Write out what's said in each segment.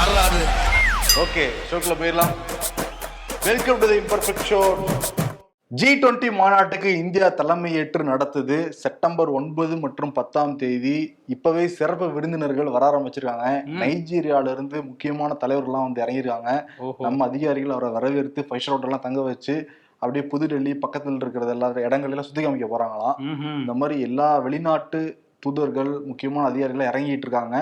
வரலாறு ஓகே ஷோக்குள்ள போயிடலாம். Welcome to the imperfect show G twenty மாநாட்டுக்கு இந்தியா தலைமையேற்று நடத்துது. செப்டம்பர் ஒன்பது மற்றும் பத்தாம் தேதி இப்பவே சிறப்பு விருந்தினர்கள் வர ஆரம்பிச்சிருக்காங்க. நைஜீரியால இருந்து முக்கியமான தலைவர்கள்லாம் வந்து இறங்கியிருக்காங்க. நம்ம அதிகாரிகள் அவரை வரவேற்று ஃபைவ் ஸ்டார் எல்லாம் தங்க வச்சு அப்படியே புதுடெல்லி பக்கத்தில் இருக்கிறது எல்லா இடங்கள் எல்லாம் சுத்தி காமிக்க போறாங்களாம். இந்த மாதிரி எல்லா வெளிநாட்டு தூதர்கள் முக்கியமான அதிகாரிகள் இறங்கிட்டு இருக்காங்க.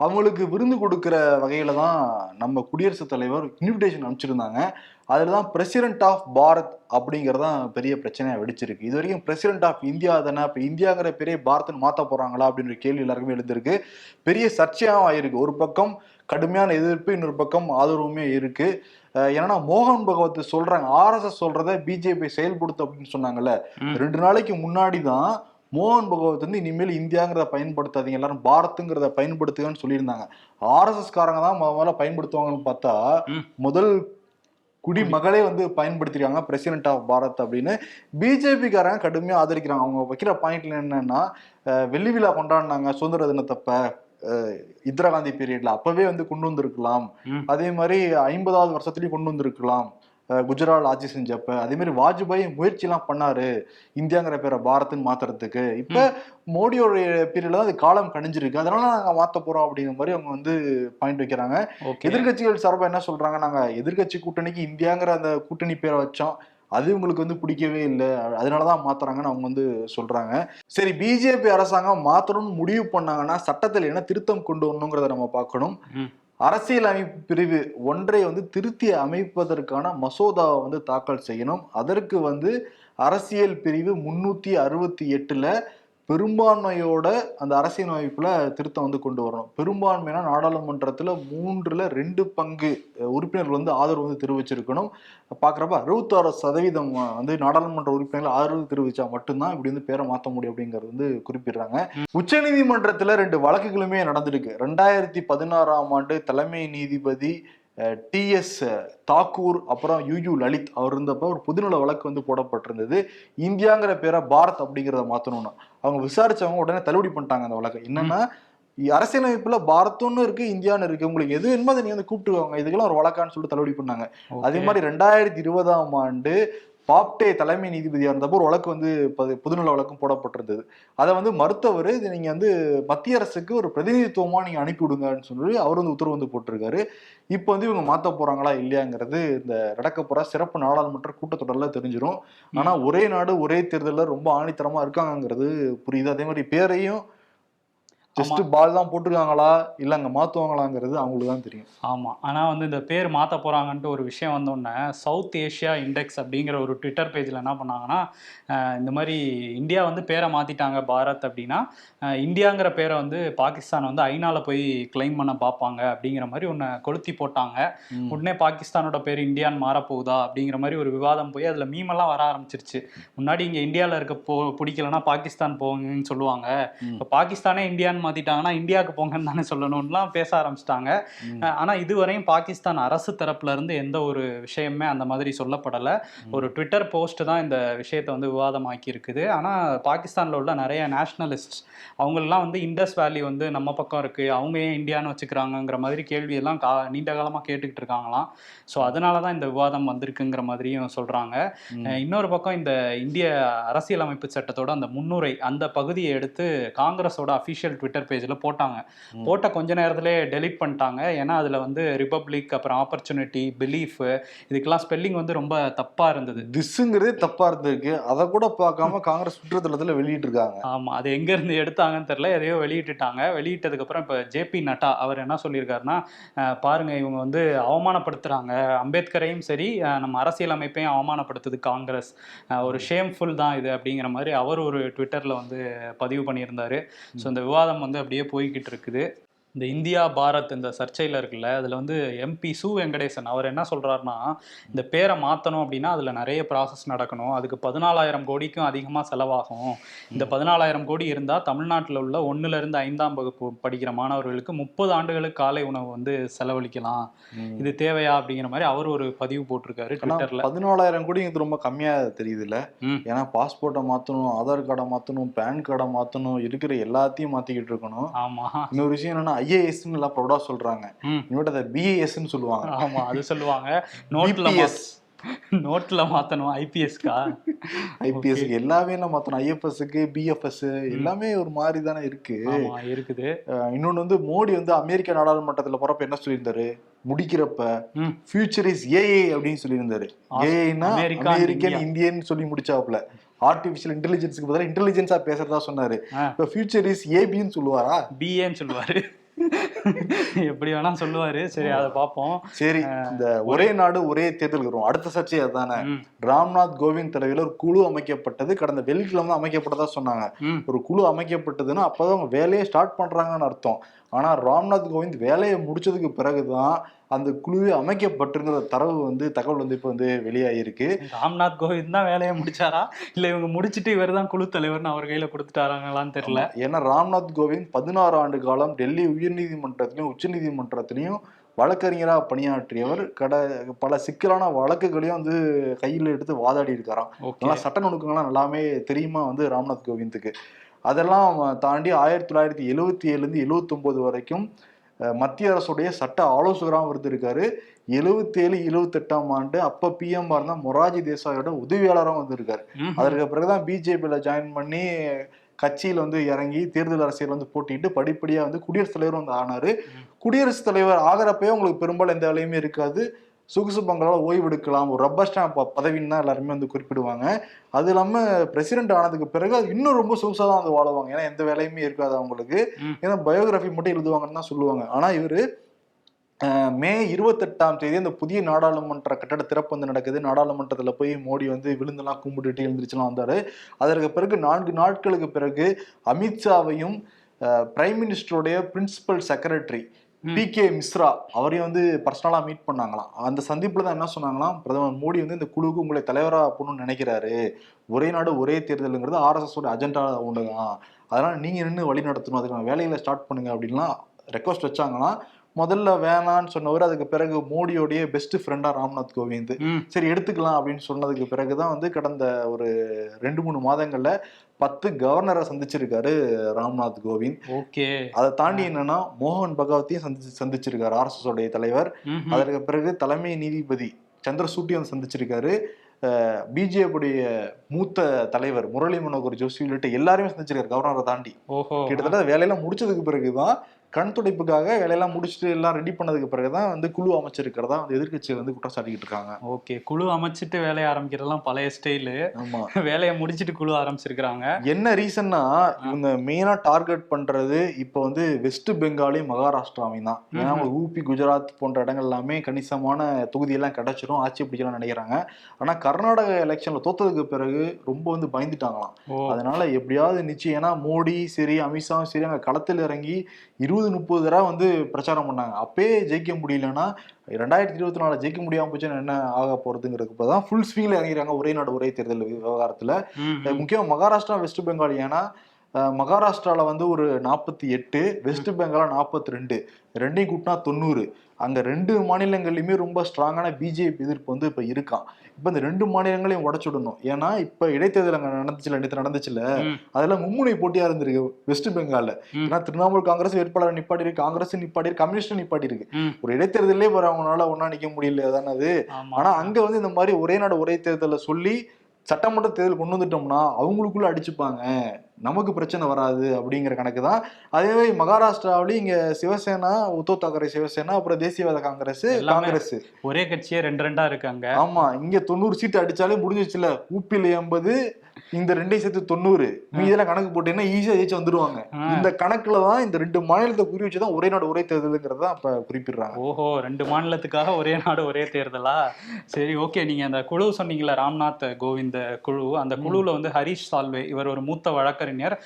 அவங்களுக்கு விருந்து கொடுக்கிற வகையில தான் நம்ம குடியரசுத் தலைவர் இன்விடேஷன் அனுப்பிச்சிருந்தாங்க. அதில் தான் பிரசிடென்ட் ஆஃப் பாரத் அப்படிங்கிறது தான் பெரிய பிரச்சனையா வெடிச்சிருக்கு. இது வரைக்கும் பிரசிடென்ட் ஆஃப் இந்தியா தானே? இப்போ இந்தியாங்கிற பெரிய பாரத்னு மாற்ற போறாங்களா அப்படின்ற கேள்வி எல்லாருக்குமே எழுந்திருக்கு. பெரிய சர்ச்சையாகவும் ஆயிருக்கு. ஒரு பக்கம் கடுமையான எதிர்ப்பு இன்னொரு பக்கம் ஆதரவுமே இருக்கு. அஹ் ஏன்னா மோகன் பகவத் சொல்றாங்க. ஆர்எஸ்எஸ் சொல்றத பிஜேபி செயல்படுத்து அப்படின்னு சொன்னாங்கல்ல. ரெண்டு நாளைக்கு முன்னாடி தான் மோகன் பகவத் வந்து இனிமேல் இந்தியாங்கிறத பயன்படுத்தாதீங்க எல்லாரும் பாரத்துங்கிறத பயன்படுத்துங்கன்னு சொல்லியிருந்தாங்க. ஆர்எஸ்எஸ் காரங்க தான் முத முதல்ல பயன்படுத்துவாங்கன்னு பார்த்தா. முதல் குடிமகளே வந்து பயன்படுத்திருக்காங்க பிரசிடென்ட் ஆஃப் பாரத் அப்படின்னு. பிஜேபி காரங்க கடுமையா ஆதரிக்கிறாங்க. அவங்க வைக்கிற பாயிண்ட்ல என்னன்னா வெள்ளி விழா கொண்டாடினாங்க சுதந்திர தினத்தப்ப இந்திரா காந்தி பீரியட்ல அப்பவே வந்து கொண்டு வந்திருக்கலாம். அதே மாதிரி ஐம்பதாவது வருஷத்துலயும் கொண்டு வந்திருக்கலாம். குஜராத் ஆட்சி செஞ்சப்ப அதே மாதிரி வாஜ்பாய் முயற்சி எல்லாம் பண்ணாரு இந்தியாங்கிற பேரை பாரத்னு மாத்துறதுக்கு. இப்ப மோடியோட பீரியட்ல அது காலம் கணிஞ்சிருக்கு. அதனால நாங்க மாத்த போறோம் அப்படிங்கிற மாதிரி அவங்க வந்து பாயிண்ட் வைக்கிறாங்க. ஓகே. எதிர்க்கட்சிகள் சார்பா என்ன சொல்றாங்க? நாங்க எதிர்க்கட்சி கூட்டணிக்கு இந்தியாங்கிற அந்த கூட்டணி பேரை வச்சோம். அது உங்களுக்கு வந்து பிடிக்கவே இல்லை. அதனாலதான் மாத்துறாங்கன்னு அவங்க வந்து சொல்றாங்க. சரி பிஜேபி அரசாங்கம் மாத்தணும்னு முடிவு பண்ணாங்கன்னா சட்டத்தில் என்ன திருத்தம் கொண்டு வரணுங்கிறத நம்ம பார்க்கணும். அரசியல் அமைப்பு பிரிவு ஒன்றை வந்து திருத்தி அமைப்பதற்கான மசோதாவை வந்து தாக்கல் செய்யணும். அதற்கு வந்து அரசியல் பிரிவு முன்னூத்தி அறுபத்தி எட்டுல பெரும்பான்மையோட அந்த அரசியல் அமைப்புல திருத்தம் வந்து கொண்டு வரணும். பெரும்பான்மைனா நாடாளுமன்றத்துல மூன்றுல ரெண்டு பங்கு உறுப்பினர்கள் வந்து ஆதரவு வந்து தெரிவிச்சிருக்கணும். பாக்குறப்ப அறுபத்தாறு சதவீதம் வந்து நாடாளுமன்ற உறுப்பினர்கள் ஆதரவு தெரிவிச்சா மட்டும்தான் இப்படி வந்து பேரை மாற்ற முடியும் அப்படிங்கறது வந்து குறிப்பிடுறாங்க. உச்சநீதிமன்றத்துல ரெண்டு வழக்குகளுமே நடந்திருக்கு. ரெண்டாயிரத்தி பதினாறாம் ஆண்டு தலைமை நீதிபதி டி எஸ் தாக்கூர் அப்புறம் யூ யூ லலித் அவர் இருந்தப்ப ஒரு புதுநல வழக்கு வந்து போடப்பட்டிருந்தது. இந்தியாங்கிற பேரை பாரத் அப்படிங்கிறத மாத்தணும்னு. அவங்க விசாரிச்சவங்க உடனே தள்ளுபடி பண்ணிட்டாங்க அந்த வழக்கை. என்னன்னா அரசியலமைப்புல பாரத்தும்னு இருக்கு இந்தியான்னு இருக்கு. உங்களுக்கு எது அதை நீங்க வந்து கூப்பிட்டுவாங்க இதுக்கெல்லாம் ஒரு வழக்கான்னு சொல்லிட்டு தள்ளுபடி பண்ணாங்க. அதே மாதிரி ரெண்டாயிரத்தி இருபதாம் ஆண்டு பாப்டே தலைமை நீதிபதியா இருந்தப்போ ஒரு வழக்கு வந்து பது- பொதுநல வழக்கும் போடப்பட்டிருந்தது. அதை வந்து மறுத்தவர் இது நீங்க வந்து மத்திய அரசுக்கு ஒரு பிரதிநிதித்துவமா நீங்க அனுப்பி விடுங்கன்னு சொல்லி அவர் வந்து உத்தரவு வந்து போட்டிருக்காரு. இப்போ வந்து இவங்க மாத்த போறாங்களா இல்லையாங்கிறது இந்த நடக்க போற சிறப்பு நாடாளுமன்ற கூட்டத்தொடர்ல தெரிஞ்சிரும். ஆனா ஒரே நாடு ஒரே தேர்தல்ல ரொம்ப ஆணித்தரமா இருக்காங்கங்கிறது புரியுது. அதே மாதிரி பேரையும் ஜஸ்ட் பால் தான் போட்டிருக்காங்களா? இல்ல அங்க மாத்துவாங்களாங்கிறது அவங்களுக்கு தான் தெரியும். ஆமாம் ஆனால் வந்து இந்த பேர் மாற்ற போகிறாங்கன்ட்டு ஒரு விஷயம் வந்தோடனே சவுத் ஏஷியா இண்டெக்ஸ் அப்படிங்கிற ஒரு ட்விட்டர் பேஜில் என்ன பண்ணாங்கன்னா இந்த மாதிரி இந்தியா வந்து பேரை மாற்றிட்டாங்க பாரத் அப்படின்னா இந்தியாங்கிற பேரை வந்து பாகிஸ்தான் வந்து ஐநால போய் கிளைம் பண்ண பார்ப்பாங்க அப்படிங்கிற மாதிரி ஒன்று கொளுத்தி போட்டாங்க. உடனே பாகிஸ்தானோட பேர் இந்தியான்னு மாறப்போகுதா அப்படிங்கிற மாதிரி ஒரு விவாதம் போய் அதில் மீமெல்லாம் வர ஆரம்பிச்சிருச்சு. முன்னாடி இங்கே இந்தியாவில் இருக்க போ பிடிக்கலன்னா பாகிஸ்தான் போங்கன்னு சொல்லுவாங்க. இப்போ பாகிஸ்தானே இந்தியான்னு மாற்றிட்டாங்கன்னா இந்தியாவுக்கு போங்கன்னு தானே சொல்லணும்லாம் பேச ஆரம்பிச்சிட்டாங்க. ஆனா இதுவரையும் பாகிஸ்தான் அரசு தரப்புல இருந்து எந்த ஒரு விஷயமே அந்த மாதிரி சொல்லப்படல. ஒரு ட்விட்டர் போஸ்ட் தான் இந்த விஷயத்தை வந்து விவாதமாக்கி இருக்குது ஆனா பாகிஸ்தான்ல உள்ள நிறைய நேஷனலிஸ்ட் அவங்களெல்லாம் வந்து இண்டஸ் வேலி வந்து நம்ம பக்கம் இருக்கு. அவங்க ஏன் இந்தியான்னு வச்சுக்கிறாங்கங்கிற மாதிரி கேள்வி எல்லாம் கா நீண்ட காலமா கேட்டுக்கிட்டு இருக்காங்களாம். ஸோ அதனால தான் இந்த விவாதம் வந்திருக்குங்கிற மாதிரியும் சொல்றாங்க. இன்னொரு பக்கம் இந்த இந்திய அரசியலமைப்பு சட்டத்தோட அந்த முன்னுரை அந்த பகுதியை எடுத்து காங்கிரஸோட அஃபிஷியல் ட்விட்டர் பேஜில் போட்டாங்க. போட்ட கொஞ்ச நேரத்திலே டெலீட் பண்ணிட்டாங்க. ஏன்னா அதில் வந்து ரிபப்ளிக் அப்புறம் ஆப்பர்ச்சுனிட்டி பிலீஃப் இதுக்கெல்லாம் ஸ்பெல்லிங் வந்து ரொம்ப தப்பாக இருந்தது. திஸ்ஸுங்கிறதே தப்பா இருந்திருக்கு. அதை கூட பார்க்காம காங்கிரஸ் சுற்றுத்தலத்துல வெளியிட்டு இருக்காங்க ஆமாம் அது எங்கேருந்து எடுத்தாங்கன்னு தெரில எதையோ வெளியிட்டுட்டாங்க. வெளியிட்டதுக்கப்புறம் இப்போ ஜேபி நட்டா அவர் என்ன சொல்லியிருக்காருன்னா அஹ், பாருங்க இவங்க வந்து அவமானப்படுத்துகிறாங்க அம்பேத்கரையும் சரி நம்ம அரசியலமைப்பையும் அவமானப்படுத்துது காங்கிரஸ். ஒரு ஷேம்ஃபுல் தான் இது அப்படிங்கிற மாதிரி அவர் ஒரு ட்விட்டரில் வந்து பதிவு பண்ணியிருந்தாரு. ஸோ இந்த விவாதம் வந்து அப்படியே போய்கிட்டு இருக்குது. இந்த இந்தியா பாரத் இந்த சர்ச்சையில் இருக்குல்ல அதில் வந்து எம்பி சு வெங்கடேசன் அவர் என்ன சொல்கிறாருன்னா இந்த பேரை மாற்றணும் அப்படின்னா அதில் நிறைய ப்ராசஸ் நடக்கணும். அதுக்கு பதினாலாயிரம் கோடிக்கும் அதிகமாக செலவாகும். இந்த பதினாலாயிரம் கோடி இருந்தால் தமிழ்நாட்டில் உள்ள ஒன்றுலேருந்து ஐந்தாம் வகுப்பு படிக்கிற மாணவர்களுக்கு முப்பது ஆண்டுகளுக்கு காலை உணவு வந்து செலவழிக்கலாம். இது தேவையா அப்படிங்கிற மாதிரி அவர் ஒரு பதிவு போட்டிருக்காரு ட்விட்டரில். பதினாலாயிரம் கோடி இது ரொம்ப கம்மியா தெரியுதுல்ல. ம். ஏன்னா பாஸ்போர்ட்டை மாத்தணும் ஆதார் கார்டை மாத்தணும் பேன் கார்டை மாத்தணும் இருக்கிற எல்லாத்தையும் மாத்திக்கிட்டு இருக்கணும். ஆமாம் இன்னொரு விஷயம் என்னன்னா ஐஏஎஸ்ன்னு எல்லாம் ப்ரௌடா சொல்றாங்க. ம். இனிமேட்டு அதை பிஏஎஸ்ன்னு சொல்லுவாங்க. ஆமா அது சொல்லுவாங்க. நோட்ல BPS. நோட்ல மாத்தணும்? ஐபிஎஸ்கா ஐபிஎஸ் எல்லாமே நம்ம மாத்தணும்? ஐஎஃப்எஸ்க்கு பிஎஃப்எஸ் எல்லாமே ஒரு மாதிரி தானே இருக்கு. இருக்குது. இன்னொன்னு வந்து மோடி வந்து அமெரிக்க நாடாளுமன்றத்துல போறப்ப என்ன சொல்லியிருந்தாரு? முடிக்கிறப்ப. ஃபியூச்சர் இஸ் ஏஐ அப்படின்னு சொல்லியிருந்தாரு. ஏஐனா அமெரிக்கன். இந்தியன் சொல்லி முடிச்சாப்ல ஆர்டிபிஷியல் இன்டெலிஜென்ஸ்க்கு பதிலா இன்டெலிஜென்ஸா பேசுறதா சொன்னாரு. இப்ப ஃபியூச்சர் இஸ் ஏபின்னு சொல்லுவாரா? பிஏன்னு சொல்லுவாரு. எப்படி வேணா சொல்லுவாரு. சரி அதை பார்ப்போம். சரி இந்த ஒரே நாடு ஒரே தேர்தல் வரும். அடுத்த சர்ச்சை அதுதானே. ராம்நாத் கோவிந்த் தலைமையில் ஒரு குழு அமைக்கப்பட்டது. கடந்த வெள்ளிக்கிழமை அமைக்கப்பட்டதா சொன்னாங்க. ஒரு குழு அமைக்கப்பட்டதுன்னா அப்பதான் அவங்க வேலையை ஸ்டார்ட் பண்றாங்கன்னு அர்த்தம். ஆனா ராம்நாத் கோவிந்த் வேலையை முடிச்சதுக்கு பிறகுதான் அந்த குழுவே அமைக்கப்பட்டிருக்கிற தரவு வந்து தகவல் வந்து இப்போ வந்து வெளியாகிருக்கு ராம்நாத் கோவிந்த் தான் வேலையை முடிச்சாரா? இல்ல இவங்க முடிச்சிட்டு இவர் தான் குழு தலைவர்னு அவர் கையில கொடுத்துட்டாராங்களான்னு தெரியல. ஏன்னா ராம்நாத் கோவிந்த் பதினாறு ஆண்டு காலம் டெல்லி உயர்நீதிமன்றத்திலையும் உச்சநீதிமன்றத்திலையும் வழக்கறிஞரா பணியாற்றியவர். கட பல சிக்கலான வழக்குகளையும் வந்து கையில் எடுத்து வாதாடி இருக்காராம் நல்லா சட்ட நுணுக்கங்கள்லாம் எல்லாமே தெரியுமா வந்து ராம்நாத் கோவிந்துக்கு? அதெல்லாம் தாண்டி ஆயிரத்தி தொள்ளாயிரத்தி எழுவத்தி ஏழுலேருந்து எழுவத்தொம்போது வரைக்கும் மத்திய அரசுடைய சட்ட ஆலோசகராகவும் இருந்திருக்காரு. எழுவத்தேழு எழுவத்தெட்டாம் ஆண்டு அப்ப பிஎம் இருந்த மொராஜி தேசாயோட உதவியாளராகவும் வந்திருக்காரு. அதற்கு பிறகுதான் பிஜேபியில ஜாயின் பண்ணி கட்சியில வந்து இறங்கி தேர்தல் அரசியல் வந்து போட்டிட்டு படிப்படியா வந்து குடியரசுத் தலைவர் வந்து ஆனாரு. குடியரசுத் தலைவர் ஆகிறப்பவே உங்களுக்கு பெரும்பாலும் எந்த வேலையுமே இருக்காது. சொகுசு பங்களால ஓய்வெடுக்கலாம் ஒரு ரப்பர் ஸ்டாம்ப் பதவின்னு தான் எல்லாருமே வந்து குறிப்பிடுவாங்க. அது இல்லாம பிரசிடென்ட் ஆனதுக்கு பிறகு அது இன்னும் ரொம்ப சொகுசா தான் வந்து வாழுவாங்க. ஏன்னா எந்த வேலையுமே இருக்காது அவங்களுக்கு. ஏன்னா பயோகிராஃபி மட்டும் எழுதுவாங்கன்னு தான் சொல்லுவாங்க. ஆனா இவரு மே இருபத்தெட்டாம் தேதி அந்த புதிய நாடாளுமன்ற கட்டட திறப்பு வந்து நடக்குது. நாடாளுமன்றத்துல போய் மோடி வந்து விழுந்தெல்லாம் கும்பிட்டுட்டு எழுந்திரிச்சுலாம் வந்தாரு. அதற்கு பிறகு நான்கு நாட்களுக்கு பிறகு அமித்ஷாவையும் prime மினிஸ்டருடைய principal secretary T K Mishra அவரையும் வந்து பர்சனலாக மீட் பண்ணாங்களாம். அந்த சந்திப்பில் தான் என்ன சொன்னாங்களாம் பிரதமர் மோடி வந்து இந்த குழுவுக்கு உங்களை தலைவராக போகணும்னு நினைக்கிறாரு. ஒரே நாடு ஒரே தேர்தலுங்கிறது ஆர்எஸ்எஸோட அஜெண்டா ஒன்று தான் அதனால் நீங்கள் நின்று வழி நடத்தணும் அதுக்கான வேலைகளை ஸ்டார்ட் பண்ணுங்க அப்படின்லாம் ரெக்வஸ்ட் வச்சாங்களாம். முதல்ல வேணான்னு சொன்னவர் அதுக்கு பிறகு மோடியோடைய பெஸ்ட் ஃப்ரெண்டா ராம்நாத் கோவிந்த். சரி எடுத்துக்கலாம் அப்படின்னு சொன்னதுக்கு பிறகுதான் வந்து கடந்த ஒரு ரெண்டு மூணு மாதங்கள்ல பத்து கவர்னரை சந்திச்சிருக்காரு ராம்நாத் கோவிந்த். ஓகே. அதை தாண்டி என்னன்னா மோகன் பகவத்தையும் சந்திச்சு சந்திச்சிருக்காரு ஆர்எஸ்எஸ் உடைய தலைவர். அதற்கு பிறகு தலைமை நீதிபதி சந்திரசூட்டி வந்து சந்திச்சிருக்காரு. பிஜேபியுடைய மூத்த தலைவர் முரளி மனோகர் ஜோஷி உள்ளிட்ட எல்லாரையுமே சந்திச்சிருக்காரு கவர்னரை தாண்டி. கிட்டத்தட்ட வேலையெல்லாம் முடிச்சதுக்கு பிறகுதான் கண் துடைப்புக்காக வேலையெல்லாம் முடிச்சுட்டு எல்லாம் ரெடி பண்ணதுக்கு பிறகுதான் வந்து குழு அமைச்சிருக்கிறதா வந்து எதிர்க்கட்சிகள் வந்து குற்றம் சாட்டிக்கிட்டு இருக்காங்க. ஓகே குழு அமைச்சிட்டு வேலையை ஆரம்பிக்கிறதெல்லாம் பழைய ஸ்டைலு ஆமா. வேலையை முடிச்சிட்டு குழு ஆரம்பிச்சிருக்கிறாங்க. என்ன ரீசன்னா இவங்க மெயினா டார்கெட் பண்றது இப்போ வந்து வெஸ்ட் பெங்காலையும் மகாராஷ்டிராவையும் தான். ஏன்னா ஊபி குஜராத் போன்ற இடங்கள் எல்லாமே கணிசமான தொகுதியெல்லாம் கிடைச்சிரும். ஆட்சி பிடிக்கலாம் நினைக்கிறாங்க. ஆனா கர்நாடக எலெக்ஷன்ல தோத்ததுக்கு பிறகு ரொம்ப வந்து பயந்துட்டாங்களாம். அதனால எப்படியாவது நிச்சயம். ஏன்னா மோடி சரி அமித்ஷாவும் சரி அங்க களத்தில் இறங்கி இருபது முப்பது தடவை வந்து பிரச்சாரம் பண்ணாங்க அப்பயே ஜெயிக்க முடியலன்னா ரெண்டாயிரத்தி இருபத்தி நாலு ஜெயிக்க முடியாம போச்சுன்னா என்ன ஆக போறதுங்கிறதுக்கு தான் ஃபுல் ஸ்வீங்ல இறங்கிறாங்க ஒரே நாடு ஒரே தேர்தல் விவகாரத்துல ம், ம். முக்கியமா மகாராஷ்டிரா வெஸ்ட் பெங்கால் ஏன்னா அஹ், மகாராஷ்டிரால வந்து ஒரு நாற்பத்தி எட்டு வெஸ்ட் பெங்கால நாற்பத்தி ரெண்டு ரெண்டையும் கூட்டினா தொண்ணூறு. அங்க ரெண்டு மாநிலங்கள்லயுமே ரொம்ப ஸ்ட்ராங்கான பிஜேபி எதிர்ப்பு வந்து இப்ப இருக்கான் இப்ப இந்த ரெண்டு மாநிலங்களையும் உடச்சுடணும் ஏன்னா இப்ப இடைத்தேர்தல் அங்க நடந்துச்சுல நேற்று நடந்துச்சுல அதெல்லாம் மும்முனை போட்டியா இருந்திருக்கு வெஸ்ட் பெங்கால்ல. ஏன்னா திரிணாமுல் காங்கிரஸ் வேட்பாளர் நிப்பாட்டி இருக்கு காங்கிரஸ் நிப்பாட்டி இருக்கு கம்யூனிஸ்ட் நிப்பாட்டி இருக்கு. ஒரு இடைத்தேர்தலே வரவங்களால ஒன்னா நிக்க முடியல தானே அது? ஆமா. ஆனா அங்க வந்து இந்த மாதிரி ஒரே நாடு ஒரே தேர்தலை சொல்லி சட்டமன்ற தேர்தல் கொண்டு வந்துட்டோம்னா அவங்களுக்குள்ள அடிச்சுப்பாங்க. நமக்கு பிரச்சனை வராது அப்படிங்கிற கணக்கு தான் அதே மாதிரி மகாராஷ்டிராவிலயும் இங்க சிவசேனா உத்தவ் தாக்கரே சிவசேனா அப்புறம் தேசியவாத காங்கிரஸ் காங்கிரஸ். ஒரே கட்சியே ரெண்டு ரெண்டா இருக்காங்க. ஆமா இங்க தொண்ணூறு சீட்டு அடிச்சாலே முடிஞ்சிச்சுல ஊப்பில எண்பது இந்த ரெண்டையும் சேர்த்து தொண்ணூறு. மீதெல்லாம் கணக்கு போட்டீங்கன்னா ஈஸியா ஜெயிச்சு வந்துருவாங்க. இந்த கணக்குல தான் இந்த ரெண்டு மாநிலத்தை குறி வச்சுதான் ஒரே நாடு ஒரே தேர்தலுங்கிறத அப்ப குறிப்பிடுறாங்க. ஓஹோ ரெண்டு மாநிலத்துக்காக ஒரே நாடு ஒரே தேர்தலா? சரி ஓகே நீங்க அந்த குழு சொன்னீங்கல்ல ராம்நாத் கோவிந்த குழு. அந்த குழுவுல வந்து ஹரிஷ் சால்வே இவர் ஒரு மூத்த வழக்கறிஞர்.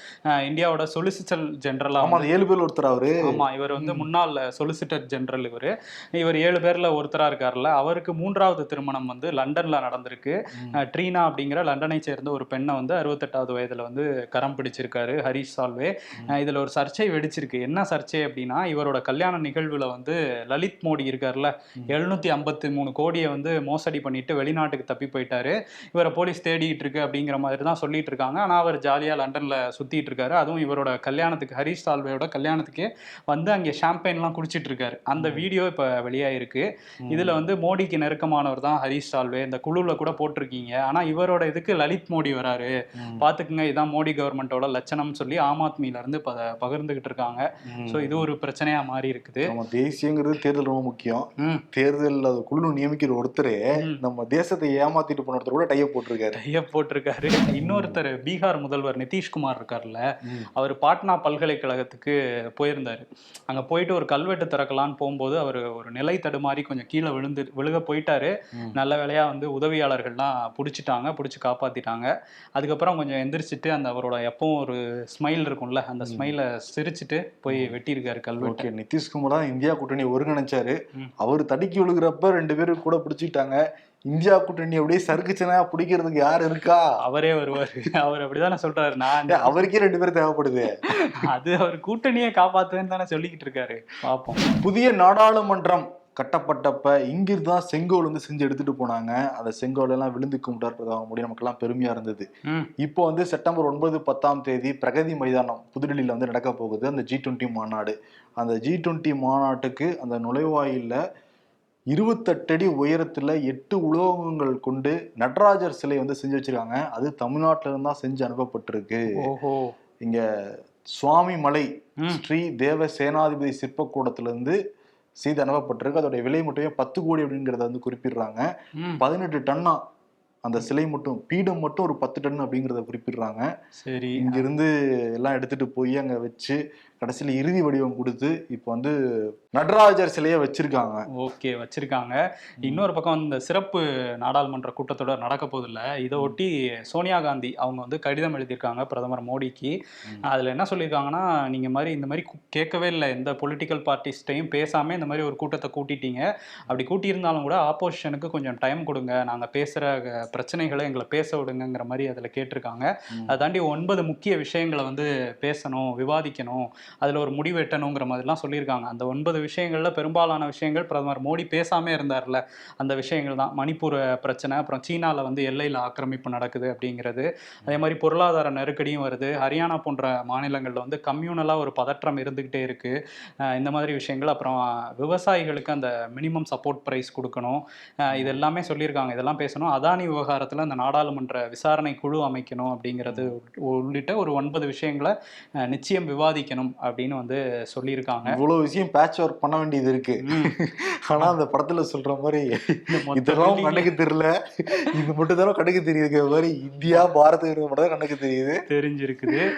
இந்தியாவோட சொலிசிட்டர் ஜெனரலா ஆமா ஏழு பேர்ல ஒருத்தர் அவரு. ஆமா இவர் வந்து முன்னாள் சொலிசிட்டர் ஜெனரல் இவர். இவர் ஏழு பேர்ல ஒருத்தரா இருக்காருல்ல. அவருக்கு மூன்றாவது திருமணம் வந்து லண்டன்ல நடந்திருக்கு. ட்ரீனா அப்படிங்கிற லண்டனை சேர்ந்த ஒரு பெண்ணை பெண்ணை வந்து அறுபத்தெட்டாவது வயதுல வந்து கரம் பிடிச்சிருக்காரு ஹரிஷ் சால்வே. இதுல ஒரு சர்ச்சை வெடிச்சிருக்கு. என்ன சர்ச்சை அப்படின்னா இவரோட கல்யாண நிகழ்வுல வந்து லலித் மோடி இருக்கார்ல எழுநூத்தி ஐம்பத்தி மூணு கோடியை வந்து மோசடி பண்ணிட்டு வெளிநாட்டுக்கு தப்பி போயிட்டாரு. இவரை போலீஸ் தேடிட்டு இருக்கு அப்படிங்கிற மாதிரி தான் சொல்லிட்டு இருக்காங்க. ஆனா அவர் ஜாலியா லண்டன்ல சுத்திட்டு இருக்காரு. அதுவும் இவரோட கல்யாணத்துக்கு ஹரிஷ் சால்வேயோட கல்யாணத்துக்கு வந்து அங்கே ஷாம்பெயின்லாம் குடிச்சிட்டு இருக்காரு. அந்த வீடியோ இப்போ வெளியாயிருக்கு. இதுல வந்து மோடிக்கு நெருக்கமானவர் தான் ஹரிஷ் சால்வே. இந்த குழுல கூட போட்டிருக்கீங்க. ஆனா இவரோட இதுக்கு லலித் மோடி வராரு. பாத்துக்குங்க இதான் மோடி கவர்மெண்டோட லட்சணம்னு சொல்லி ஆம் ஆத்மியில இருந்து பகிர்ந்துகிட்டு இருக்காங்க. சோ இது ஒரு பிரச்சனையா மாறி இருக்குது. நம்ம தேசியங்கிறது தேர்தல் ரொம்ப முக்கியம். தேர்தல் அது குழு நியமிக்கிற ஒருத்தரே. நம்ம தேசத்தை ஏமாத்திட்டு போன ஒருத்தர் கூட டைய போட்டிருக்காரு. டைய போட்டிருக்காரு. இன்னொருத்தர் பீகார் முதல்வர் நிதிஷ்குமார் இருக்கார்ல அவர் பாட்னா பல்கலைக்கழகத்துக்கு போயிருந்தாரு. அங்க போயிட்டு ஒரு கல்வெட்டு திறக்கலான்னு போகும்போது அவர் ஒரு நிலை தடுமாறி கொஞ்சம் கீழே விழுந்து விழுக போயிட்டாரு. நல்ல வேலையா வந்து உதவியாளர்கள்லாம் பிடிச்சிட்டாங்க பிடிச்சி காப்பாத்திட்டாங்க. அதுக்கப்புறம் கொஞ்சம் எந்திரிச்சிட்டு அந்த அவரோட எப்பவும் ஒரு ஸ்மைல் இருக்கும்ல அந்த ஸ்மைலை சிரிச்சிட்டு போய் வெட்டியிருக்காரு கல்வெட்டு. ஓகே நிதிஷ்குமார் இந்தியா கூட்டணி ஒருங்கிணைச்சாரு. அவர் தடுக்கி விழுகிறப்ப ரெண்டு பேரும் கூட பிடிச்சிட்டாங்க. இந்தியா கூட்டணி அப்படியே சறுக்குச்சுன்னா பிடிக்கிறதுக்கு யார் இருக்கா? அவரே வருவாரு. அவர் அப்படிதானே சொல்றாரு. நான் அவருக்கே ரெண்டு பேரும் தேவைப்படுது. அது அவர் கூட்டணியை காப்பாத்துவேன்னு தானே சொல்லிக்கிட்டு இருக்காரு. பார்ப்போம் புதிய நாடாளுமன்றம் கட்டப்பட்டப்ப இங்கிருந்து தான் செங்கோல் வந்து செஞ்சு எடுத்துட்டு போனாங்க. அந்த செங்கோல் எல்லாம் விழுந்து கும்பிட்டார் முடியும் நமக்கெல்லாம் பெருமையா இருந்தது. இப்போ வந்து செப்டம்பர் ஒன்பது பத்தாம் தேதி பிரகதி மைதானம் புதுடெல்லியில் வந்து நடக்க போகுது. அந்த ஜி டுவெண்ட்டி மாநாடு. அந்த ஜி டுவெண்ட்டி மாநாட்டுக்கு அந்த நுழைவாயில்ல இருபத்தெட்டு அடி உயரத்துல எட்டு உலோகங்கள் கொண்டு நடராஜர் சிலை வந்து செஞ்சு வச்சிருக்காங்க. அது தமிழ்நாட்டுல இருந்து செஞ்சு அனுப்பப்பட்டிருக்கு. ஓஹோ. இங்க சுவாமி மலை ஸ்ரீ தேவ சேனாதிபதி சிற்பக்கூடத்துல இருந்து செய்து அனுப்பப்பட்டிருக்கு. அதோட விலை மட்டுமே பத்து கோடி அப்படிங்கிறத வந்து குறிப்பிடுறாங்க. பதினெட்டு டன்னா அந்த சிலை மட்டும் பீடம் மட்டும் ஒரு பத்து டன் அப்படிங்கிறத குறிப்பிடுறாங்க. சரி. இங்கிருந்து எல்லாம் எடுத்துட்டு போய் அங்க வச்சு கடைசியில இறுதி வடிவம் கொடுத்து இப்போ வந்து நடராஜர் சிலையை வச்சிருக்காங்க. ஓகே வச்சிருக்காங்க. இன்னொரு பக்கம் இந்த சிறப்பு நாடாளுமன்ற கூட்டத்தொடர் நடக்க போதில்ல இதை ஒட்டி சோனியா காந்தி அவங்க வந்து கடிதம் எழுதியிருக்காங்க பிரதமர் மோடிக்கு. அதுல என்ன சொல்லியிருக்காங்கன்னா நீங்க மாதிரி இந்த மாதிரி கேட்கவே இல்லை. எந்த பொலிட்டிக்கல் பார்ட்டிஸ்டையும் பேசாம இந்த மாதிரி ஒரு கூட்டத்தை கூட்டிட்டீங்க. அப்படி கூட்டியிருந்தாலும் கூட ஆப்போசிஷனுக்கு கொஞ்சம் டைம் கொடுங்க. நாங்க பேசுற அஹ், பிரச்சனைகளை எங்களை பேச விடுங்கிற மாதிரி அதுல கேட்டிருக்காங்க. அதை தாண்டி ஒன்பது முக்கிய விஷயங்களை வந்து பேசணும் விவாதிக்கணும். அதுல ஒரு முடிவு எட்டணுங்கிற மாதிரிலாம் சொல்லியிருக்காங்க. அந்த ஒன்பது விஷயங்கள்ல பெரும்பாலான விஷயங்கள் பிரதமர் மோடி பேசாம இருந்தார்ல அந்த விஷயங்கள் தான். மணிப்பூர் பிரச்சனை அப்புறம் சீனால வந்து எல்லையில் ஆக்கிரமிப்பு நடக்குது அப்படிங்கிறது. அதே மாதிரி பொருளாதார நெருக்கடியும் வருது. ஹரியானா போன்ற மாநிலங்கள்ல வந்து கம்யூனலா ஒரு பதற்றம் இருந்துகிட்டே இருக்கு. அஹ் இந்த மாதிரி விஷயங்கள் அப்புறம் விவசாயிகளுக்கு அந்த மினிமம் சப்போர்ட் பிரைஸ் கொடுக்கணும். அஹ் இது எல்லாமே சொல்லியிருக்காங்க. இதெல்லாம் பேசணும். அதானி விவகாரத்துல அந்த நாடாளுமன்ற விசாரணை குழு அமைக்கணும் அப்படிங்கிறது உள்ளிட்ட ஒரு ஒன்பது விஷயங்களை நிச்சயம் விவாதிக்கணும். அப்படின்னு வந்து சொல்லியிருக்காங்க. இவ்வளவு விஷயம் பேட்ச் ஒர்க் பண்ண வேண்டியது இருக்கு. ம். ஆனா அந்த படத்துல சொல்ற மாதிரி இதெல்லாம் கண்ணுக்கு தெரியல. இது மட்டும் தானே கண்ணுக்கு தெரியுது. மாதிரி இந்தியா பாரத மட்டும் தான் கண்ணுக்கு தெரியுது. தெரிஞ்சிருக்குது.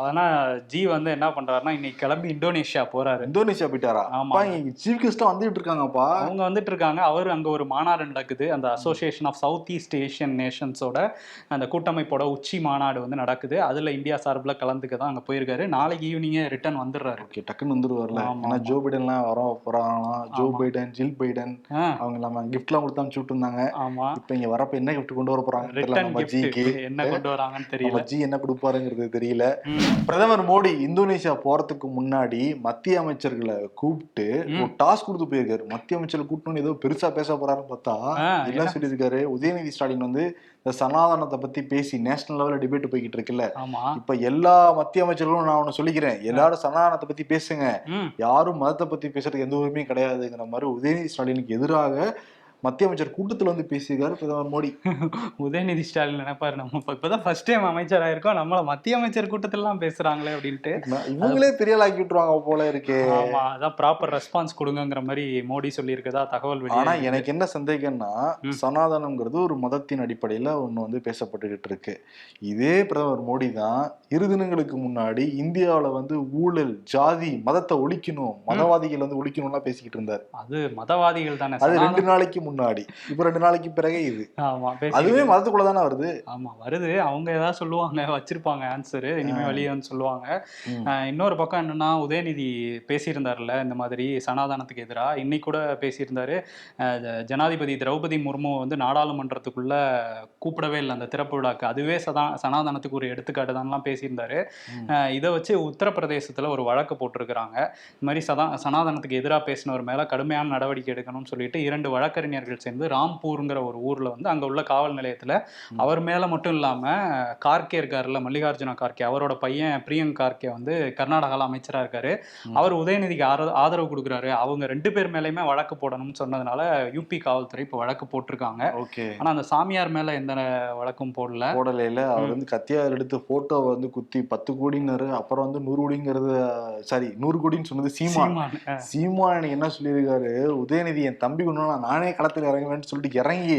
ஆனா ஜி வந்து என்ன பண்றாருன்னா இன்னைக்கு கிளம்பி இந்தோனேஷியா போறாரு. இந்தோனேஷியா போயிட்டாரா? ஆமா. சீஃப் கெஸ்டா வந்துட்டு இருக்காங்கப்பா. அவங்க வந்துட்டு இருக்காங்க. அவர் அங்க ஒரு மாநாடு நடக்குது. அந்த association of south east Asian நேஷன்ஸோட அந்த கூட்டமைப்போட உச்சி மாநாடு வந்து நடக்குது. அதுல இந்தியா சார்பில் கலந்துக்க தான் அங்க போயிருக்காரு. நாளைக்கு ஈவினிங்கே ரிட்டர்ன் வந்துடுறாரு. ஓகே டக்குன்னு வந்துருவார்ல ஆமா, ஏன்னா ஜோ பைடன்லாம் வர போறாங்களாம். ஜோ. பைடன் ஜில் பைடன் அவங்க இல்லாம கிஃப்ட்லாம் கொடுத்து அனுப்பிச்சு இருந்தாங்க ஆமா. இப்ப இங்க வரப்ப என்ன கிஃப்ட் கொண்டு வர போறாங்க நம்ம என்ன கொண்டு வராங்கன்னு நம்ம தெரியல. ஜி என்ன கொடுப்பாருங்கிறது தெரியல. பிரதமர் மோடி இந்தோனேஷியா போறதுக்கு முன்னாடி மத்திய அமைச்சர்களை கூப்பிட்டு. ஒரு டாஸ்க் கொடுத்து போயிருக்காரு. மத்திய அமைச்சர்களை கூப்பிட்டு ஏதோ பெருசா பேச போறாருன்னு பார்த்தா எல்லாம் சொல்லியிருக்காரு? உதயநிதி ஸ்டாலின் வந்து இந்த சனாதனத்தை பத்தி பேசி நேஷனல் லெவல்ல டிபேட் போய்கிட்டு இருக்குல்ல இப்ப எல்லா மத்திய அமைச்சர்களும் நான் ஒண்ணு சொல்லிக்கிறேன். எல்லாரும் சனாதனத்தை பத்தி பேசுங்க. யாரும் மதத்தை பத்தி பேசுறதுக்கு எந்த உரிமையும் கிடையாதுங்கிற மாதிரி உதயநிதி ஸ்டாலினுக்கு எதிராக மத்திய அமைச்சர் கூட்டத்துல வந்து பேசியிருக்காரு பிரதமர் மோடி. உதயநிதி ஸ்டாலின் நினைப்பாரு நம்ம. இப்ப- இப்பதான் ஃபர்ஸ்ட் டைம் அமைச்சர் ஆயிருக்கோம் நம்மள மத்திய அமைச்சர் கூட்டத்திலாம் பேசுறாங்களே அப்படின்ட்டு. இவங்களே பெரிய ஆக்கி விட்டுருவாங்க போல இருக்கே. ஆமா அதான் ப்ராப்பர் ரெஸ்பான்ஸ் கொடுங்கங்கிற மாதிரி மோடி சொல்லியிருக்கதா தகவல் ஆனா எனக்கு என்ன சந்தேகம்னா. சனாதனம்ங்கிறது ஒரு மதத்தின் அடிப்படையில ஒண்ணு வந்து பேசப்பட்டுக்கிட்டு இருக்கு. இதே பிரதமர் மோடி தான் இரு தினங்களுக்கு முன்னாடி இந்தியாவுல வந்து ஊழல் ஜாதி மதத்தை ஒழிக்கணும் மதவாதிகள் வந்து ஒழிக்கணும்லாம் பேசிக்கிட்டு இருந்தார். அது மதவாதிகள் தானே. அது ரெண்டு நாளைக்கு முன்னாடி. இப்ப ரெண்டு நாளைக்கு பிறகு இது. ஆமா அதுவே மதத்துக்குள்ள தானே வருது? ஆமா வருது. அவங்க ஏதாவது சொல்லுவாங்க வச்சிருப்பாங்க ஆன்சர் இனிமே ஆ. வெளியே வந்து சொல்லுவாங்க. இன்னொரு பக்கம் என்னன்னா உதயநிதி பேசியிருந்தாருல்ல இந்த மாதிரி சனாதானத்துக்கு எதிராக. இன்னைக்கு கூட பேசியிருந்தாரு. ஜனாதிபதி திரௌபதி முர்மு வந்து நாடாளுமன்றத்துக்குள்ள கூப்பிடவே இல்லை அந்த திறப்பு விழாக்கு. அதுவே சதா சனாதானத்துக்கு ஒரு எடுத்துக்காட்டு தான்லாம் பேசியிருந்தாரு. இதை வச்சு உத்தரப்பிரதேசத்துல ஒரு வழக்கு போட்டிருக்கிறாங்க. இந்த மாதிரி சதா சனாதனத்துக்கு எதிராக பேசினவர் மேல கடுமையான நடவடிக்கை எடுக்கணும்னு சொல்லிட்டு இரண்டு வழக்கறிஞர்கள் சேர்ந்து ராம்பூருங்கிற ஒரு ஊர்ல வந்து அங்க உள்ள காவல் நிலையத்துல அவர் மேல மட்டும் இல்லாம கார்கே இருக்காருல்ல மல்லிகார்ஜுன கார்கே அவரோட பையன் பிரியங்க் கார்கே வந்து கர்நாடகால அமைச்சரா இருக்காரு. அவர் உதயநிதிக்கு ஆதரவு கொடுக்குறாரு. அவங்க ரெண்டு பேர் மேலயுமே வழக்கு போடணும்னு சொன்னதுனால யூபி காவல்துறை இப்போ வழக்கு போட்டிருக்காங்க. ஓகே. ஆனா அந்த சாமியார் மேல எந்த வழக்கும் போடல. போடலையில. அவர் வந்து கத்தியார் எடுத்து போட்டோவை வந்து குத்தி பத்து கோடின்னாரு. அப்புறம் வந்து நூறு கோடிங்கிறது சாரி நூறு கோடின்னு சொன்னது சீமான். சீமான். என்ன சொல்லியிருக்காரு? உதயநிதி என் தம்பி கொண்டு நானே களத்தில் இறங்குவேன்னு சொல்லிட்டு இறங்கி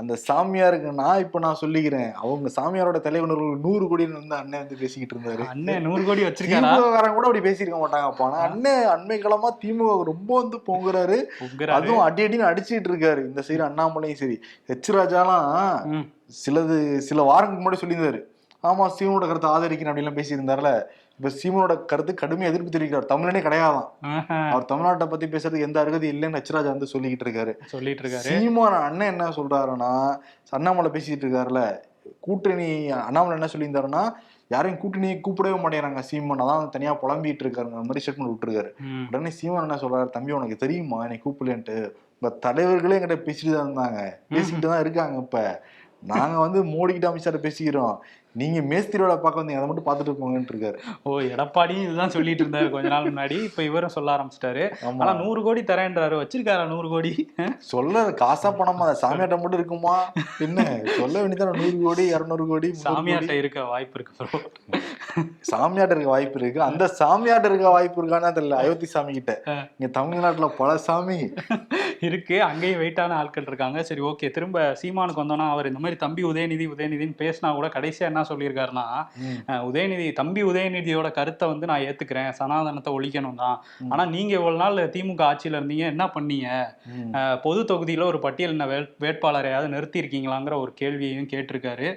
அந்த சாமியாருக்கு நான் இப்ப நான் சொல்லிக்கிறேன். அவங்க சாமியாரோட தலைவர்கள் நூறு கோடின்னு வந்து அண்ணன் வந்து பேசிக்கிட்டு இருந்தாரு. அண்ணன் நூறு கோடி வச்சிருக்காரா? திமுககாரன் கூட அப்படி பேசியிருக்க மாட்டாங்க. அப்ப ஆனா அண்ணன் அண்மை காலமா திமுக ரொம்ப வந்து பொங்குறாரு. அதுவும் அடி அடின்னு அடிச்சிட்டு இருக்காரு. இந்த சைடு அண்ணாமலையும் சரி. ஹெச் ராஜாலாம். சிலது சில வாரங்களுக்கு முன்னாடி சொல்லியிருந்தாரு. ஆமா சீமனோட கருத்தை ஆதரிக்கிறேன் அப்படிலாம் பேசியிருந்தாருல. இப்ப சீமனோட கருத்து கடுமையா எதிர்ப்பு தெரிவிக்கிறார். தமிழனே கிடையாதான். அவர் தமிழ்நாட்டை பத்தி பேசுறதுக்கு எந்த அருகதி இல்லைன்னு ஹெச்ராஜா வந்து சொல்லிக்கிட்டு இருக்காரு. சொல்லிட்டு இருக்காரு. சீமான அண்ணன் என்ன சொல்றாருன்னா அண்ணாமலை பேசிட்டு இருக்காருல்ல கூட்டணி அண்ணாமலை என்ன சொல்லியிருந்தாருன்னா யாரையும் கூட்டணியை கூப்பிடவே மாட்டேங்கிறாங்க சீமான். அதான் தனியா புலம்பிட்டு இருக்காருங்க அந்த மாதிரி ஸ்டேட்மெண்ட் விட்டுருக்காரு. உடனே சீமான் என்ன சொல்றாரு தம்பி உனக்கு தெரியுமா? என்னை கூப்பிடலன்ட்டு. இப்ப தலைவர்களே என்கிட்ட பேசிட்டு தான் இருந்தாங்க. பேசிக்கிட்டு தான் இருக்காங்க இப்ப. நாங்க வந்து மோடி கிட்ட அமைச்சர் பேசிக்கிறோம். நீங்க மேஸ்திரியோட பார்க்க வந்தீங்க அதை மட்டும் பார்த்துட்டு போங்கன்ட்டு இருக்காரு ஓ எடப்பாடியும் இதுதான் சொல்லிட்டு இருந்தாரு கொஞ்ச நாள் முன்னாடி இப்ப இவரும் சொல்ல ஆரம்பிச்சிட்டாரு. ஆனா நூறு கோடி தரேன்றாரு. வச்சிருக்காரா நூறு கோடி? சொல்ல காசா பணமா அதை சாமியாட்டம் மட்டும் இருக்குமா? என்ன சொல்ல வேண்டியதான நூறு கோடி இருநூறு கோடி. சாமியார்ட்ட இருக்க வாய்ப்பு இருக்கு. சாமியாட்ட இருக்க வாய்ப்பு இருக்கு. அந்த சாமியாட்ட இருக்க வாய்ப்பு இருக்கான்னு தெரியல அயோத்தி சாமி கிட்ட இங்க தமிழ்நாட்டுல பல சாமி. இருக்கு. அங்கேயும் வெயிட்டான ஆட்கள் இருக்காங்க. சரி ஓகே. திரும்ப சீமானுக்கு வந்தோம்னா அவர் இந்த மாதிரி தம்பி உதயநிதி உதயநிதின்னு பேசினா கூட கடைசியா என்ன சொல்லியிருக்காருன்னா உதயநிதி தம்பி உதயநிதியோட கருத்தை வந்து நான் ஏத்துக்கிறேன். சனாதனத்தை ஒழிக்கணும் தான். ஆனா நீங்க இவ்வளவு நாள் திமுக ஆட்சியில இருந்தீங்க. என்ன பண்ணீங்க? பொது தொகுதியில ஒரு பட்டியலின வேட் வேட்பாளரையாவது நிறுத்தி இருக்கீங்களாங்கிற ஒரு கேள்வியையும் கேட்டிருக்காரு.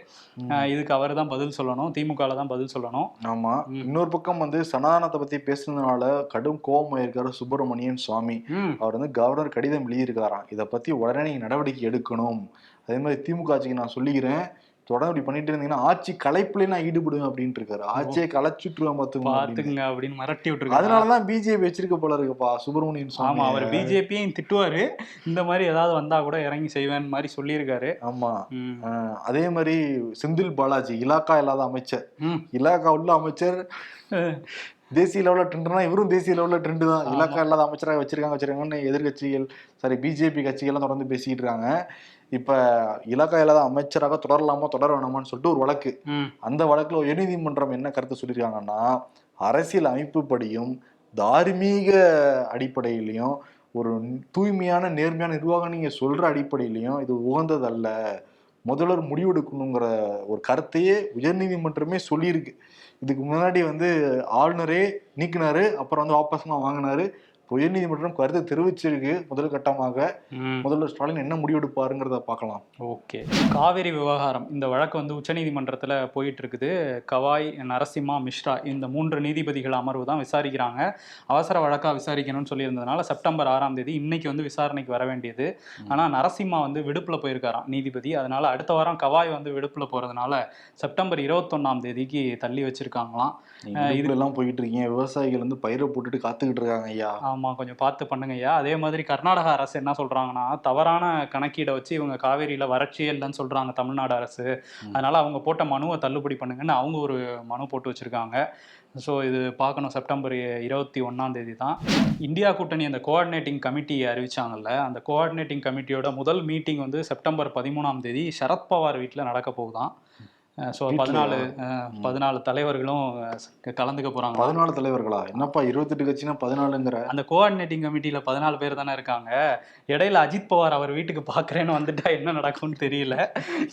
இதுக்கு அவர் தான் பதில் சொல்லணும். திமுகல தான் பதில் சொல்லணும். ஆமா. இன்னொரு பக்கம் வந்து சனாதனத்தை பத்தி பேசுனதுனால கடும் கோபம் இருக்காரு சுப்பிரமணியன் சுவாமி. அவர் வந்து கவர்னர் கடிதம் எழுதியிருக்காராம். இதை பத்தி உடனே நடவடிக்கை எடுக்கணும். அதே மாதிரி திமுக ஆட்சிக்கு நான் சொல்லிக்கிறேன். தொடர்ந்து இப்படி பண்ணிட்டு இருந்தீங்கன்னா ஆட்சி கலைப்புலயே நான் ஈடுபடுவேன் அப்படின்ட்டு இருக்காரு ஆட்சியை கலைச்சுட்டுருவேன் பாத்துக்கோங்க அப்படின்னு. மிரட்டி விட்டுருக்காரு. அதனாலதான் பிஜேபி வச்சிருக்க போல இருக்குப்பா சுப்பிரமணியன் ஆமா அவர் பிஜேபியும் திட்டுவாரு. இந்த மாதிரி ஏதாவது வந்தா கூட இறங்கி செய்வேன் மாதிரி சொல்லியிருக்காரு. ஆமா. அதே மாதிரி செந்தில் பாலாஜி இலாக்கா இல்லாத அமைச்சர். இலாக்கா உள்ள அமைச்சர். தேசிய லெவல்ல ட்ரெண்ட்னா இவரும் தேசிய லெவல்ல ட்ரெண்ட் தான். இலாக்கா இல்லாத அமைச்சராக வச்சிருக்காங்க வச்சிருக்காங்கன்னு எதிர்கட்சிகள் சாரி பிஜேபி கட்சிகள்லாம் தொடர்ந்து பேசிட்டு இருக்காங்க. இப்ப இலாக்கா இல்லாத அமைச்சராக தொடரலாமா தொடர வேணாமான்னு சொல்லிட்டு ஒரு வழக்கு. அந்த வழக்குல உயர்நீதிமன்றம் என்ன கருத்து சொல்லியிருக்காங்கன்னா அரசியல் அமைப்புப்படியும் தார்மீக அடிப்படையிலையும் ஒரு தூய்மையான நேர்மையான நிர்வாகம் நீங்க சொல்ற அடிப்படையிலையும் இது உகந்தது அல்ல முதல்வர் முடிவெடுக்கணுங்கிற ஒரு கருத்தையே உயர்நீதிமன்றமே சொல்லியிருக்கு. இதுக்கு முன்னாடி வந்து ஆளுநரே நீக்கினாரு அப்புறம் வந்து வாபஸ்லாம் வாங்கினாரு. உயர்நீதிமன்றம் கருத்து தெரிவிச்சிருக்கு முதல் கட்டமாக. முதல்வர் ஸ்டாலின் என்ன முடிவெடுப்பாருங்கிறத பார்க்கலாம். ஓகே. காவேரி விவகாரம். இந்த வழக்கு வந்து உச்சநீதிமன்றத்தில் போயிட்டு இருக்குது கவாய் நரசிம்மா மிஸ்ரா இந்த மூன்று நீதிபதிகள் அமர்வு தான் விசாரிக்கிறாங்க. அவசர வழக்காக விசாரிக்கணும்னு சொல்லியிருந்ததுனால செப்டம்பர் ஆறாம் தேதி இன்னைக்கு வந்து விசாரணைக்கு வர வேண்டியது. ஆனால் நரசிம்மா வந்து விடுப்பில் போயிருக்காராம் நீதிபதி. அதனால அடுத்த வாரம் கவாய் வந்து விடுப்பில் போகிறதுனால செப்டம்பர் இருபத்தொன்னாம் தேதிக்கு தள்ளி வச்சிருக்காங்களாம். நீங்க இதுல எல்லாம் போயிட்டு இருக்கீங்க விவசாயிகள் வந்து பயிரை போட்டுட்டு காத்துக்கிட்டு இருக்காங்க ஐயா. ஆமாம் கொஞ்சம் பார்த்து பண்ணுங்கய்யா. அதே மாதிரி கர்நாடக அரசு என்ன சொல்கிறாங்கன்னா தவறான கணக்கீடை வச்சு இவங்க காவேரியில் வறட்சியே இல்லைன்னு சொல்கிறாங்க தமிழ்நாடு அரசு. அதனால் அவங்க போட்ட மனுவை தள்ளுபடி பண்ணுங்கன்னு அவங்க ஒரு மனு போட்டு வச்சுருக்காங்க. ஸோ இது பார்க்கணும். செப்டம்பர் இருபத்தி ஒன்றாம் தேதி தான் இந்தியா கூட்டணி அந்த கோஆர்டினேட்டிங் கமிட்டி அறிவிச்சாங்கல்ல அந்த கோஆர்டினேட்டிங் கமிட்டியோட முதல் மீட்டிங் வந்து செப்டம்பர் பதிமூணாம் தேதி சரத்பவார் வீட்டில் நடக்க போகுதாம் ஸோ? பதினாலு. பதினாலு தலைவர்களும் கலந்துக்க போறாங்க. பதினாலு தலைவர்களா? என்னப்பா இருபத்தெட்டு கட்சினா பதினாலுங்கிற? அந்த கோஆர்டினேட்டிங் கமிட்டியில பதினாலு பேர் தானே இருக்காங்க. இடையில அஜித் பவார் அவர் வீட்டுக்கு பாக்குறேன்னு வந்துட்டா என்ன நடக்கும்னு தெரியல.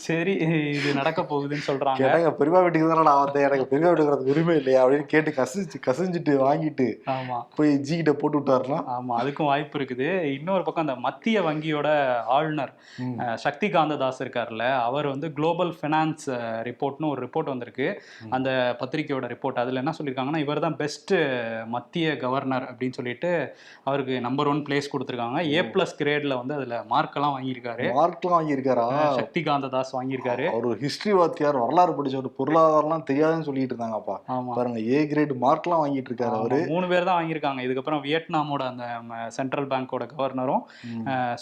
சரி இது நடக்க போகுதுன்னு சொல்றாங்க. கேட்டாங்க பெரியமா வீட்டுக்கு தானே நான் வந்தேன். எனக்கு பெரியமா வீட்டுக்கு உரிமை இல்லையா? அப்படின்னு கேட்டு கசிச்சு கசிஞ்சிட்டு வாங்கிட்டு ஆமா. போய் ஜி கிட்ட போட்டு விட்டாருனா ஆமா அதுக்கும் வாய்ப்பு இருக்குது. இன்னொரு பக்கம் அந்த மத்திய வங்கியோட ஆளுநர் சக்தி காந்ததாஸ் இருக்கார்ல அவர் வந்து குளோபல் ஃபினான்ஸ் ரிப்போர்ட்னு ஒரு ரிப்போர்ட் வந்திருக்கு. அந்த பத்திரிக்கையோட ரிப்போர்ட். அதில் என்ன சொல்லியிருக்காங்கன்னா இவர் தான் பெஸ்ட் மத்திய கவர்னர் அப்படின்னு சொல்லிட்டு அவருக்கு நம்பர் ஒன் பிளேஸ் கொடுத்துருக்காங்க. ஏ பிளஸ் கிரேட்ல வந்து அதுல மார்க் எல்லாம் வாங்கியிருக்காரு. மார்க்லாம் வாங்கியிருக்காரா? அஹ், சக்தி காந்ததாஸ் வாங்கியிருக்காரு. அவர் ஒரு ஹிஸ்டரி வாத்தியார் வரலாறு படிச்சவர் பொருளாதாரம்லாம் தெரியாதுன்னு சொல்லிட்டு இருந்தாங்கப்பா. பாருங்க ஏ கிரேட் மார்க்லாம் வாங்கிட்டு இருக்காரு அவரு. மூணு பேர் தான் வாங்கியிருக்காங்க. இதுக்கப்புறம் வியட்நாமோட அந்த சென்ட்ரல் பேங்கோட கவர்னரும்.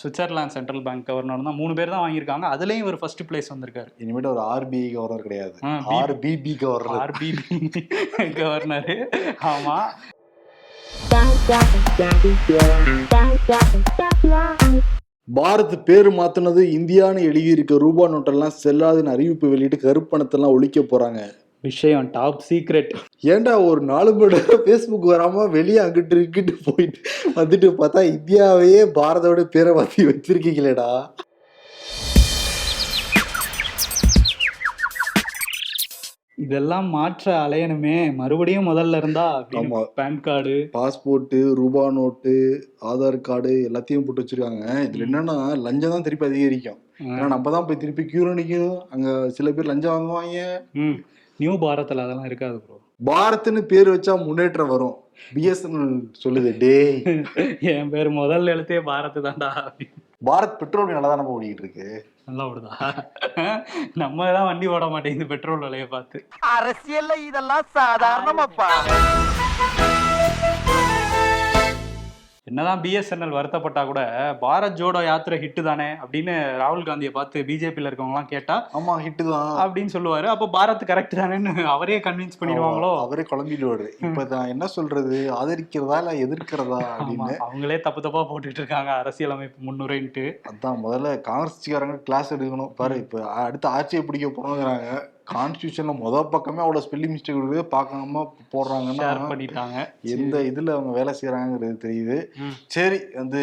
சுவிட்சர்லாந்து சென்ட்ரல் பேங்க் கவர்னரும் தான் மூணு பேர் தான் வாங்கியிருக்காங்க. அதுலயும் இவர் ஃபர்ஸ்ட் பிளேஸ் வந்திருக்காரு. இனிமேட்டு ஒரு ஆர்பிஐ கவர்னர் கிடையாது. ஆ, பி- ஆர்பிபி கவர்னர் ஆர்பிபி கவர்னரு ஆமா. பாரத் பேர் மாத்தினது இந்தியான்னு எழுதியிருக்க ரூபா நோட்டெல்லாம் செல்லாதுன்னு அறிவிப்பு வெளியிட்டு கருப்பணத்தெல்லாம் ஒழிக்க போறாங்க. விஷயம் டாப் சீக்ரெட் ஏன்டா ஒரு நாலு மணி நேரம் ஃபேஸ்புக் வராம வெளியே அங்கிட்டு இங்கிட்டு போயிட்டு வந்துட்டு பார்த்தா இந்தியாவையே பாரதோட பேரை மாத்தி வச்சிருக்கீங்களேடா. இதெல்லாம் மாற்ற அலையணுமே. மறுபடியும் முதல்ல இருந்தா ஆமா. PAN card. பாஸ்போர்ட்டு ரூபா நோட்டு ஆதார் கார்டு எல்லாத்தையும் போட்டு வச்சிருக்காங்க. இதுல என்னன்னா லஞ்சம் தான் திருப்பி அதிகரிக்கும். ஏன்னா நம்ம தான் போய் திருப்பி கியூல நிக்கணும். அங்க சில பேர் லஞ்சம் வாங்குவாங்க. நியூ பாரத்ல அதெல்லாம் இருக்காது ப்ரோ பாரத்னு பேர் வச்சா முன்னேற்றம் வரும். பிஎஸ்என்எல் சொல்லுது டேய். என் பேர் முதல் எழுத்தே பாரத் தான்டா. பாரத் பெட்ரோல் நல்லா தானே ஓடிக்கிட்டு இருக்கு? நல்லா ஓடுதா? நம்ம தான் வண்டி ஓட மாட்டேங்குது பெட்ரோல் விலையை பார்த்து. அரசியல்ல இதெல்லாம் சாதாரணமாப்பா. என்னதான் பிஎஸ்என்எல் வருத்தப்பட்டா கூட பாரத் ஜோடோ யாத்திரை ஹிட் தானே அப்படின்னு ராகுல் காந்தியை பார்த்து பிஜேபியில் இருக்கவங்க எல்லாம் கேட்டா ஆமா ஹிட்டு தான். அப்படின்னு சொல்லுவாரு. அப்போ பாரத் கரெக்ட் தானேன்னு அவரே கன்வின்ஸ் பண்ணிடுவாங்களோ? அவரே குழம்பிடுவாரு. இப்ப நான் என்ன சொல்றது? ஆதரிக்கிறதா இல்ல எதிர்க்கிறதா அப்படின்னு. அவங்களே தப்பு தப்பா போட்டுட்டு இருக்காங்க. அரசியலமைப்பு முன்னுரைன்ட்டு. அதான் முதல்ல காங்கிரஸ்காரங்க கிளாஸ் எடுக்கணும். பாரு இப்ப அடுத்த ஆட்சியை பிடிக்க போறோங்கிறாங்க. கான்ஸ்டியூஷன்ல முத பக்கமே அவ்வளவு ஸ்பெல்லிங் மிஸ்டேக் இருக்குது பார்க்காம போடுறாங்கன்னா பண்ணிட்டாங்க. எந்த இதுல அவங்க வேலை செய்யறாங்கிறது தெரியுது. சரி வந்து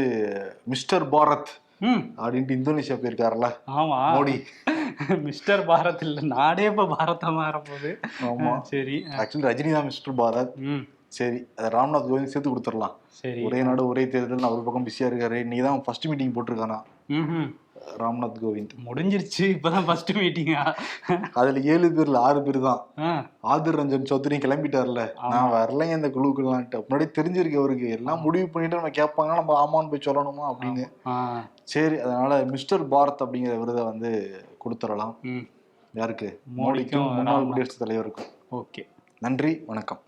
மிஸ்டர் பாரத் ம். அப்படின்ட்டு இந்தோனேஷியா போயிருக்காருல்ல. ஆமா. மோடி. மிஸ்டர் பாரத் இல்ல நாடே இப்ப பாரதா மாற போகுது ஆமா சரி. ஆக்சுவலி ரஜினி தான் மிஸ்டர் பாரத். ம். சரி அதை ராம்நாத் கோவிந்த் சேர்த்து கொடுத்துடலாம். சரி. ஒரே நாடு ஒரே தேர்தல் அவர் பக்கம் பிஸியா இருக்காரு. நீ தான் ஃபர்ஸ்ட் மீட்டிங் போட்டிருக்கானா. ராம்நாத் கோவிந்த். முடிஞ்சிருச்சு இப்பதான் ஃபர்ஸ்ட் மீட்டிங்கா அதுல ஏழு பேர்ல ஆறு பேர் தான் ஆதிர் ரஞ்சன் சௌத்ரி கிளம்பிட்டார்ல. நான் வரலைங்க இந்த குழுக்கெல்லாம்ட்டு முன்னாடி தெரிஞ்சிருக்கு அவருக்கு. எல்லாம் முடிவு பண்ணிட்டு நம்ம கேட்பாங்க நம்ம ஆமான்னு போய் சொல்லணுமா அப்படின்னு. சரி அதனால மிஸ்டர் பாரத் அப்படிங்கிற விருதை வந்து கொடுத்துடலாம். யாருக்கு? மோடிக்கும் முன்னாள். குடியரசுத் தலைவருக்கும். ஓகே. நன்றி வணக்கம்.